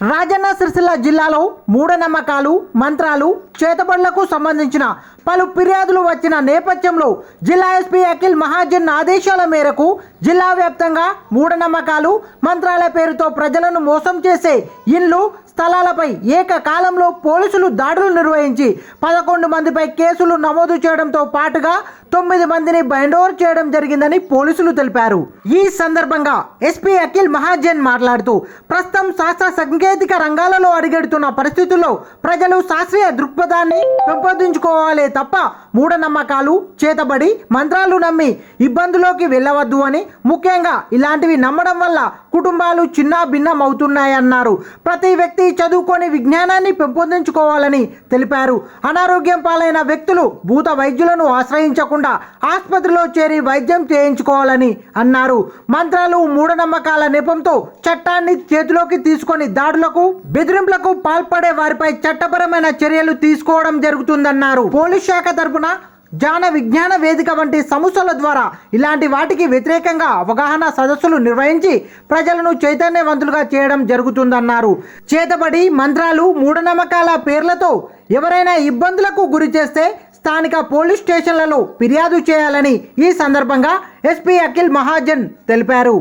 రాజన్న సిరిసిల్ల జిల్లాలో మూఢనమ్మకాలు మంత్రాలు చేతబడులకు సంబంధించిన పలు ఫిర్యాదులు వచ్చిన నేపథ్యంలో జిల్లా ఎస్పీ అఖిల్ మహాజన్ ఆదేశాల మేరకు జిల్లా వ్యాప్తంగా మూఢనమ్మకాలు మంత్రాల పేరుతో ప్రజలను మోసం చేసే ఇండ్లు స్థలాలపై ఏకకాలంలో పోలీసులు దాడులు నిర్వహించి పదకొండు మందిపై కేసులు నమోదు చేయడంతో పాటుగా తొమ్మిది మందిని బైండోర్ చేయడం జరిగిందని పోలీసులు తెలిపారు. ఈ సందర్భంగా ఎస్పీ అఖిల్ మహాజన్ మాట్లాడుతూ ప్రస్తుతం శాస్త్ర సాంకేతిక రంగాలలో అడుగెడుతున్న పరిస్థితుల్లో ప్రజలు శాస్త్రీయ దృక్పథాన్ని పెంపొందించుకోవాలి తప్ప మూఢనమ్మకాలు చేతబడి మంత్రాలు నమ్మి ఇబ్బందులోకి వెళ్ళవద్దు అని ముఖ్యంగా ఇలాంటివి నమ్మడం వల్ల కుటుంబాలు చిన్న భిన్నం అవుతున్నాయన్నారు ప్రతి వ్యక్తి చదువుకొని విజ్ఞానాన్ని పెంపొందించుకోవాలని తెలిపారు. అనారోగ్యం పాలైన వ్యక్తులు భూత వైద్యులను ఆశ్రయించకుండా ఆసుపత్రిలో చేరి వైద్యం చేయించుకోవాలని అన్నారు. మంత్రాలు మూఢనమ్మకాల నెపంతో చట్టాన్ని చేతిలోకి తీసుకొని దాడులకు బెదిరింపులకు పాల్పడే వారిపై చట్టపరమైన చర్యలు తీసుకోవడం జరుగుతుందన్నారు. పోలీస్ శాఖ తరపున జాన విజ్ఞాన వేదిక వంటి సంస్థల ద్వారా ఇలాంటి వాటికి వ్యతిరేకంగా అవగాహన సదస్సులు నిర్వహించి ప్రజలను చైతన్యవంతులుగా చేయడం జరుగుతుందన్నారు. చేతబడి మంత్రాలు మూఢనమ్మకాల పేర్లతో ఎవరైనా ఇబ్బందులకు గురి చేస్తే స్థానిక పోలీస్ స్టేషన్లలో ఫిర్యాదు చేయాలని ఈ సందర్భంగా ఎస్పీ అఖిల్ మహాజన్ తెలిపారు.